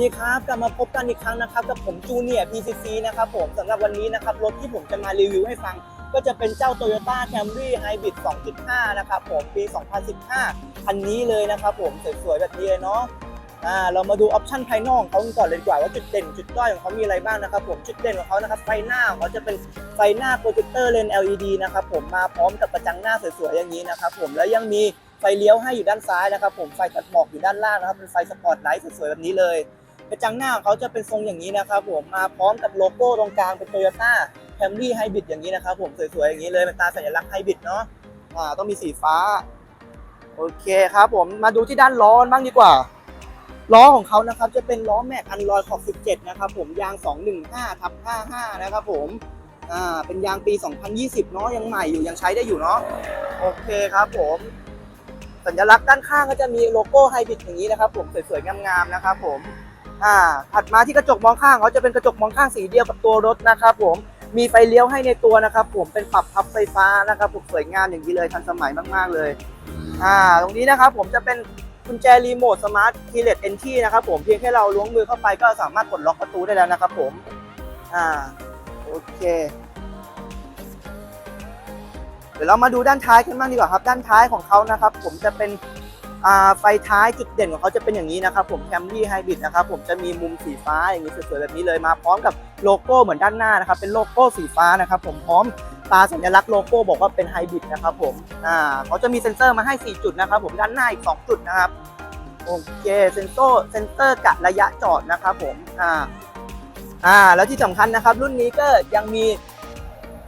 วัสดีครับกลับมาพบกันอีกครั้งนะครับกับผมจูเนียร์ PCC นะครับผมสำหรับวันนี้นะครับรถที่ผมจะมารีวิวให้ฟัง ก็จะเป็นเจ้า Toyota Camry Hybrid 2.5 นะครับผมปี 2015 คันนี้เลยนะครับผมสวยๆแบบนี้เลยเนาะอ่าเรามาดูออปชั่นภายนอกเขากันก่อนเลยดีกว่าว่าจุดเด่นจุดด้อยของเขามีอะไรบ้างนะครับผมจุดเด่นของเขานะครับไฟหน้าเขาจะเป็นไฟหน้าโปรเจคเตอร์เลน LED นะครับผมมาพร้อมกับกระจังหน้าสวยๆอย่างนี้นะครับผมแล้วยังมีไฟเลี้ยวให้อยู่ด้านซ้ายนะครับผมไฟตัดหมอกอยู่ด้านล่างนะครับเป็นไฟสปอตไลท์สวยๆแบบนี้เลย กระจังหน้าของเขาจะเป็นทรงอย่างนี้นะครับผมมาพร้อมกับโลโก้ตรงกลางเป็น Toyota Camry Hybrid อย่างนี้นะครับผมสวยๆอย่างนี้เลยเป็นตาสัญลักษณ์ไฮบริดเนาะอ่าต้องมีสีฟ้า โอเคครับผมมาดูที่ด้านล้อบ้างดีกว่า ล้อของเขานะครับจะเป็นล้อแม็กอันลอยขอบ 17 นะครับผมยาง 215ทับ55 นะครับผมอ่าเป็นยางปี 2020 เนาะยังใหม่อยู่ยังใช้ได้อยู่เนาะโอเคครับผมสัญลักษณ์ด้านข้างก็จะมีโลโก้ไฮบริดอย่างนี้นะครับผมสวยๆงามๆนะครับผม อ่าถัดมาที่กระจกมองข้างเขาจะเป็นกระจกมองข้างสีเดียวกับตัวรถนะครับผมมีไฟเลี้ยวให้ในตัวนะครับ ผมเป็นปรับพับไฟฟ้านะครับผมสวยงามอย่างนี้เลยทันสมัยมาก ๆ เลยอ่าตรงนี้นะครับผมจะเป็นกุญแจรีโมทสมาร์ทคีย์เลสเอนที่นะครับผมเพียงแค่เราล้วงมือเข้าไปก็สามารถกดล็อกประตูได้แล้วนะครับผมอ่าโอเคเดี๋ยวเรามาดูด้านท้ายกันบ้างดีกว่าครับ ด้านท้ายของเขานะครับ ผมจะเป็น ไฟท้ายจุดเด่นของเขาจะเป็นอย่างนี้นะครับผม Camry Hybrid นะครับผมจะมีมุมสีฟ้าอย่างนี้สวยๆแบบนี้เลยมาพร้อมกับโลโก้เหมือนด้านหน้านะครับเป็นโลโก้สีฟ้านะครับผมพร้อมตาสัญลักษณ์โลโก้บอกว่าเป็นไฮบริดนะครับผมอ่าเขาจะมีเซ็นเซอร์มาให้ 4 จุดนะครับผมด้านหน้าอีก 2 จุดนะครับโอเคเซ็นเซอร์เซ็นเซอร์กะระยะจอดนะครับผมอ่าอ่าแล้วที่สำคัญนะครับ รุ่นนี้ก็ยังมี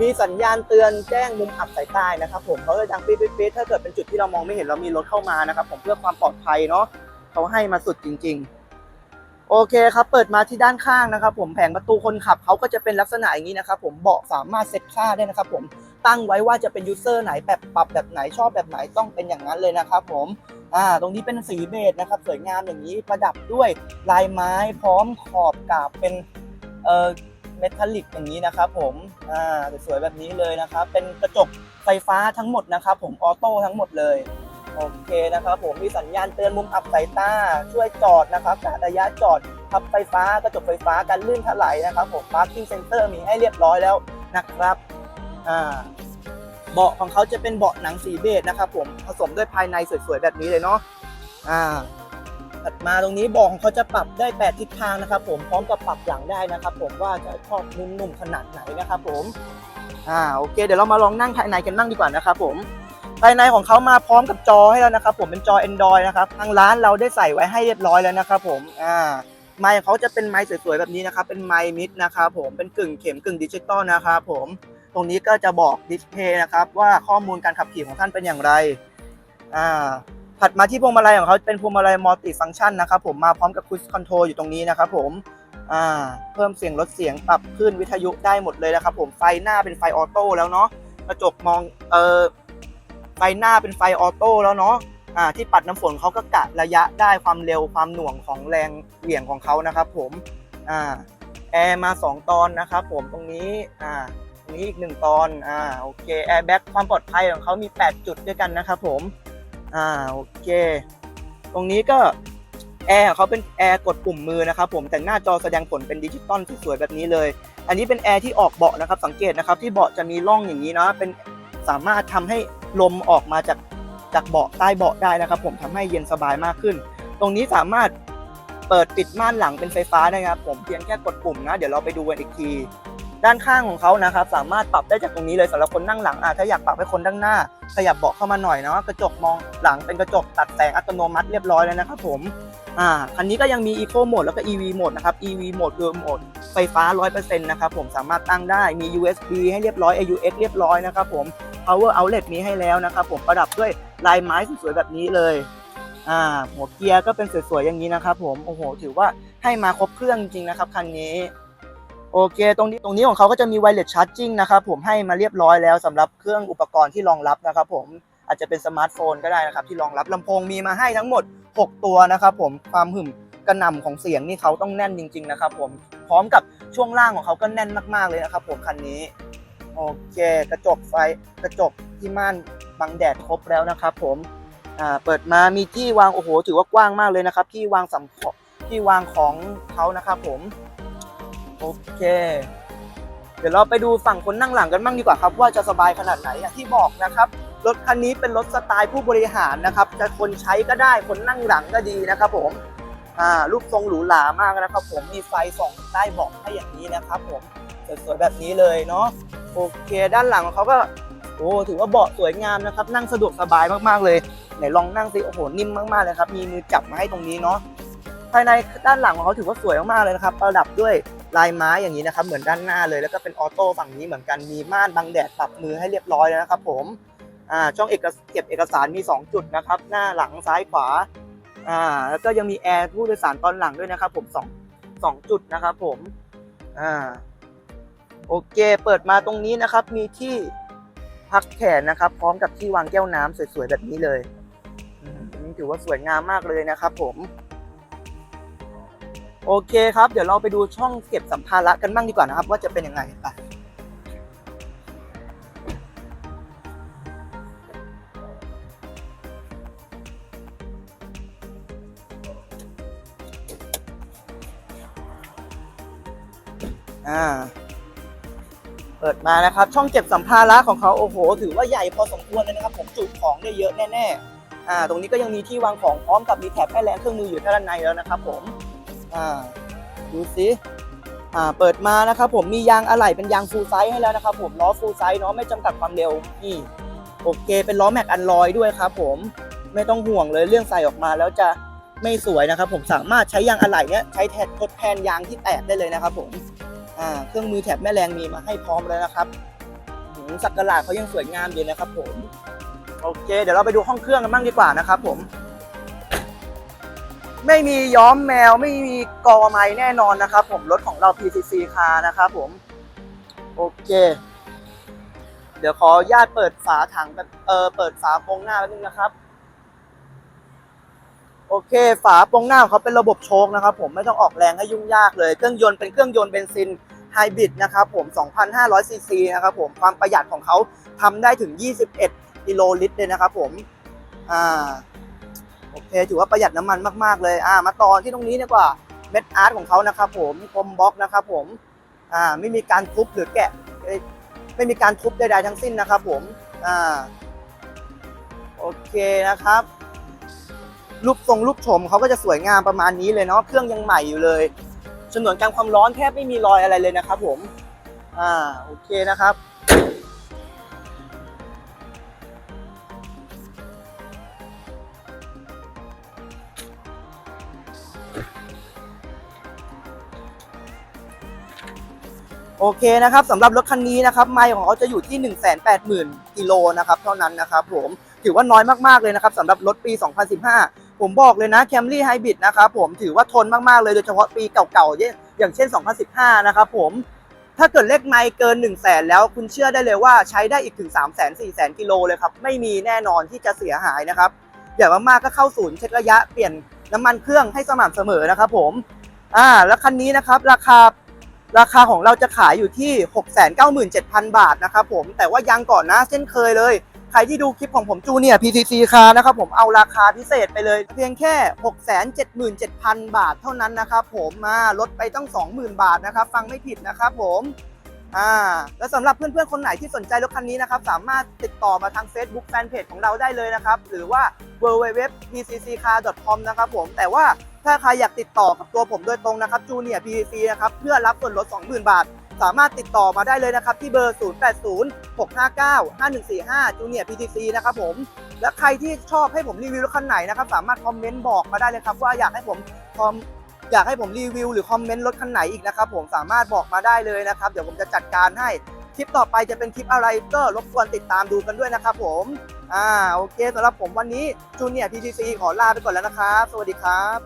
มีสัญญาณเตือนแจ้งมุมอับสายตายนะครับผมเขาจะดังปี๊ดปี๊ดๆถ้าเกิดเป็นจุดที่เรามองไม่เห็นเรามีรถเข้ามานะครับผมเพื่อความปลอดภัยเนาะเขาให้มาสุดจริง ๆ โอเคครับ เปิดมาที่ด้านข้างนะครับ ผมแผงประตูคนขับเขาก็จะเป็นลักษณะอย่างนี้นะครับผมเบาะสามารถเซ็ตค่าได้นะครับ ผมตั้งไว้ว่าจะเป็นยูเซอร์ไหนแบบปรับแบบไหนชอบแบบไหนต้องเป็นอย่างนั้นเลยนะครับ ผมอ่าตรงนี้เป็นสีเบจนะครับ สวยงามอย่างนี้ประดับด้วยลายไม้พร้อมขอบกาบเป็นเอ่อ เมทัลลิกอย่างนี้นะครับผมอ่าสวยๆแบบนี้เลยนะครับ เป็นกระจกไฟฟ้าทั้งหมดนะครับ ผมออโต้ทั้งหมดเลยโอเคนะครับ ผมมีสัญญาณเตือนมุมอับสายตาช่วยจอดนะครับกะระยะจอดพับไฟฟ้ากระจกไฟฟ้ากันลื่นถลายนะครับ ผม parking center มีให้เรียบร้อยแล้วนะครับอ่าเบาะของเขาจะเป็นเบาะหนังสีเบจนะครับ ผมผสมด้วยภายในสวยๆแบบนี้เลยเนาะอ่า ถัดมาตรงนี้บอกของเขาจะปรับได้ 8 ทิศทางนะครับ ผมพร้อมกับปรับหลังได้นะครับ ผมว่าจะชอบนุ่มๆขนาดไหนนะครับ ผมอ่าโอเค เดี๋ยวเรามาลองนั่งภายในกันบ้างดีกว่านะครับ ผมภายในของเขามาพร้อมกับจอให้แล้วนะครับ ผมเป็นจอ Android นะครับทางร้านเราได้ใส่ไว้ให้เรียบร้อยแล้วนะครับ ผมอ่าไมค์ของเขาจะเป็นไมค์สวยๆแบบนี้นะครับ เป็นไมค์มิดนะครับผมเป็นกึ่งเข็มกึ่งดิจิตอลนะครับผมตรงนี้ก็จะบอกดิสเพย์นะครับว่าข้อมูลการขับขี่ของท่านเป็นอย่างไรอ่า ถัดมาที่พวงมาลัยของเขาเป็นพวงมาลัยมัลติฟังก์ชันนะครับผมมาพร้อมกับคุชคอนโทรอยู่ตรงนี้นะครับผมอ่าเพิ่มเสียงลดเสียงปรับขึ้นวิทยุได้หมดเลยนะครับผมไฟหน้าเป็นไฟออโต้แล้วเนาะกระจกมองเออไฟหน้าเป็นไฟออโต้แล้วเนาะอ่าที่ปัดน้ำฝนเขาก็กะระยะได้ความเร็วความหน่วงของแรงเหวี่ยงของเขานะครับผมอ่าแอร์มา 2 ตอนนะครับผมตรงนี้อ่าตรงนี้อีก 1 ตอนอ่าโอเคแอร์แบ็กความปลอดภัยของเขามี 8 จุดด้วยกันนะครับผม อ่าโอเค ตรงนี้ก็แอร์เขาเป็นแอร์กดปุ่มมือนะครับผมแต่หน้าจอแสดงผลเป็นดิจิตอลสวยๆแบบนี้เลย อันนี้เป็นแอร์ที่ออกเบาะนะครับสังเกตนะครับที่เบาะจะมีร่องอย่างนี้นะเป็นสามารถทำให้ลมออกมาจากจากเบาะใต้เบาะได้นะครับ ผมทำให้เย็นสบายมากขึ้น ตรงนี้สามารถเปิดปิดม่านหลังเป็นไฟฟ้านะครับ ผมเพียงแค่กดปุ่มนะ เดี๋ยวเราไปดูกันอีกที ด้านข้างของเขานะครับสามารถปรับได้จากตรงนี้เลยสำหรับคนนั่งหลังอะถ้าอยากปรับให้คนด้านหน้าขยับเบาะเข้ามาหน่อยเนาะกระจกมองหลังเป็นกระจกตัดแสงอัตโนมัติเรียบร้อยแล้วนะครับผมอ่าคันนี้ก็ยังมี Eco Mode แล้วก็ EV Mode นะครับ EV Mode คือโหมดไฟฟ้า 100%นะครับผมสามารถตั้งได้มี USB ให้เรียบร้อย AUX เรียบร้อยนะครับผม Power Outlet มีให้แล้วนะครับผมประดับด้วยลายไม้สวยๆแบบนี้เลยอ่าหัวเกียร์ก็เป็นสวยๆอย่างนี้นะครับผมโอ้โหถือว่าให้มาครบเครื่องจริงๆนะครับคันนี้ โอเคตรงนี้ตรงนี้ของเขาก็จะมี wireless charging นะครับผมให้มาเรียบร้อยแล้วสำหรับเครื่องอุปกรณ์ที่รองรับนะครับผมอาจจะเป็นสมาร์ทโฟนก็ได้นะครับ ที่รองรับลำโพงมีมาให้ทั้งหมด 6 ตัวนะครับผมความหึ่มกระหน่ำของเสียงนี่เขาต้องแน่นจริง ๆ นะครับผมพร้อมกับช่วงล่างของเขาก็แน่นมากๆเลยนะครับผมคันนี้โอเคกระจกไฟกระจกที่ม่านบังแดดครบแล้วนะครับผมอ่าเปิดมามีที่วางโอ้โหถือว่ากว้างมากเลยนะครับที่วางสัมที่วางของเขานะครับผม โอเค เดี๋ยวเราไปดูฝั่งคนนั่งหลังกันบ้างดีกว่าครับ ว่าจะสบายขนาดไหนอย่างที่บอกนะครับรถคันนี้เป็นรถสไตล์ผู้บริหารนะครับจะคนใช้ก็ได้คนนั่งหลังก็ดีนะครับผมอ่ารูปทรงหรูหรามากนะครับ ผมมีไฟส่องใต้เบาะให้อย่างนี้นะครับผมสวยๆแบบนี้เลยเนาะโอเค ด้านหลังของเขาก็โอ้ถือว่าเบาะสวยงามนะครับ นั่งสะดวกสบายมากๆเลยไหนลองนั่งสิโอ้โหนิ่มมากๆเลยครับ มีมือจับมาให้ตรงนี้เนาะภายในด้านหลังของเขาถือว่าสวยมากๆเลยนะครับประดับด้วย ลายไม้อย่างนี้นะครับเหมือนด้านหน้าเลยแล้วก็เป็นออโต้ฝั่งนี้เหมือนกันมีม่านบังแดดปรับมือให้เรียบร้อยแล้วนะครับ ผมอ่าช่องเอกเก็บเอกสารมี 2 จุดนะครับ หน้าหลังซ้ายขวาอ่าแล้วก็ยังมีแอร์ผู้โดยสารตอนหลังด้วยนะครับ ผมสองสองจุดนะครับ ผมอ่าโอเค เปิดมาตรงนี้นะครับ มีที่พักแขนนะครับ พร้อมกับที่วางแก้วน้ำสวยๆแบบนี้เลยถือว่าสวยงามมากเลยนะครับ ผม โอเคครับ เดี๋ยวเราไปดูช่องเก็บสัมภาระกันบ้างดีกว่านะครับ ว่าจะเป็นยังไงไปอ่าเปิดมานะครับ ช่องเก็บสัมภาระของเขาโอ้โห ถือว่าใหญ่พอสมควรเลยนะครับ ผมจุของได้เยอะแน่ๆอ่าตรงนี้ก็ยังมีที่วางของพร้อมกับมีแถบแม่แรงเครื่องมืออยู่ด้านในแล้วนะครับผม อ่าดูสิอ่าเปิดมานะครับผมมียางอะไหล่เป็นยางฟูลไซส์ให้แล้วนะครับผมล้อฟูลไซส์เนาะไม่จำกัดความเร็วนี่โอเคเป็นล้อแม็กอันลอยด้วยครับผมไม่ต้องห่วงเลยเรื่องใส่ออกมาแล้วจะไม่สวยนะครับผมสามารถใช้ยางอะไหล่เนี้ยใช้แทนทดแทนยางที่แตกได้เลยนะครับผมอ่าเครื่องมือแถบแม่แรงมีมาให้พร้อมแล้วนะครับหืมสักกะลาเขายังสวยงามอยู่นะครับผมโอเค เดี๋ยวเราไปดูห้องเครื่องกันบ้างดีกว่านะครับผม ไม่มีย้อมแมวไม่มีกอไม้แน่นอนนะครับ ผมรถของเรา PCC คานะครับผม โอเค เดี๋ยวขออนุญาตเปิดฝาถังเออเปิดฝาโปรงหน้าแป๊บนึงนะครับ โอเค ฝาโปรงหน้าของเขาเป็นระบบโชคนะครับ ผมไม่ต้องออกแรงให้ยุ่งยากเลย เครื่องยนต์เป็นเครื่องยนต์เบนซินไฮบริดนะครับผม 2,500ซีซีนะครับผมความประหยัดของเขาทำได้ถึง 21กิโลลิตรเลยนะครับผม อ่า โอเคถือว่าประหยัดน้ำมันมากๆเลยอ่ามาตอนที่ตรงนี้ดีกว่าเม็ดอาร์ตของเขานะครับผมคมบล็อกนะครับผมอ่าไม่มีการทุบหรือแกะ ไม่มีการทุบใดๆทั้งสิ้นนะครับผมอ่าโอเคนะครับรูปทรงรูปโฉมเขาก็จะสวยงามประมาณนี้เลยเนาะเครื่องยังใหม่อยู่เลยฉนวนการความร้อนแทบไม่มีรอยอะไรเลยนะครับผมอ่าโอเคนะครับ โอเคนะครับสำหรับรถคันนี้นะครับไมล์ของเขาจะอยู่ที่ 1 8 0 0 0 0กิโลนะครับเท่านั้นนะครับผมถือว่าน้อยมากๆเลยนะครับสำหรับรถปี 2015 ผมบอกเลยนะ Camry Hybrid นะครับผมถือว่าทนมากๆเลยโดยเฉพาะปีเก่าๆอย่างเช่น 2015 นะครับผมถ้าเกิดเลขไมล์เกิน 1 0 0 0 0แแล้วคุณเชื่อได้เลยว่าใช้ได้อีกถึง 3 0 0 0 0 0 4 0 0 0 0กิโลเลยครับไม่มีแน่นอนที่จะเสียหายนะครับอย่างมากๆก็เข้าศูนย์เช็คระยะเปลี่ยน น้ำมันเครื่องให้สม่ำเสมอนะครับผมอ่าแล้วคันนี้นะครับราคาราคาของเราจะขายอยู่ที่ 697,000 บาทนะครับผมแต่ว่ายังก่อนนะเช่นเคยเลย ใครที่ดูคลิปของผมจูเนี่ย PCC คานะครับผมเอาราคาพิเศษไปเลย เพียงแค่ 677,000 บาทเท่านั้นนะครับผมมาลดไปตั้ง 20,000 บาทนะครับ ฟังไม่ผิดนะครับผมอ่าแล้วสำหรับเพื่อนๆ คนไหนที่สนใจรถคันนี้นะครับ สามารถติดต่อมาทาง Facebook Fanpage ของเราได้เลยนะครับ หรือว่า www.pcccar.com นะครับผมแต่ว่าถ้าใครอยากติดต่อกับตัวผมโดยตรงนะครับจูเนียร์ PCC นะครับเพื่อรับส่วนลด 20,000 บาท สามารถติดต่อมาได้เลยนะครับ ที่เบอร์ 0806595145จูเนียร์ PCC นะครับผมและใครที่ชอบให้ผมรีวิวรถคันไหนนะครับสามารถคอมเมนต์บอกมาได้เลยครับว่าอยากให้ผมคอมอยากให้ผมรีวิวหรือคอมเมนต์รถคันไหนอีกนะครับผมสามารถบอกมาได้เลยนะครับเดี๋ยวผมจะจัดการให้คลิปต่อไปจะเป็นคลิปอะไรก็รบกวนติดตามดูกันด้วยนะครับผม อ่าโอเคสำหรับผมวันนี้จูเนียร์ PTC ขอลาไปก่อนแล้วนะครับ สวัสดีครับ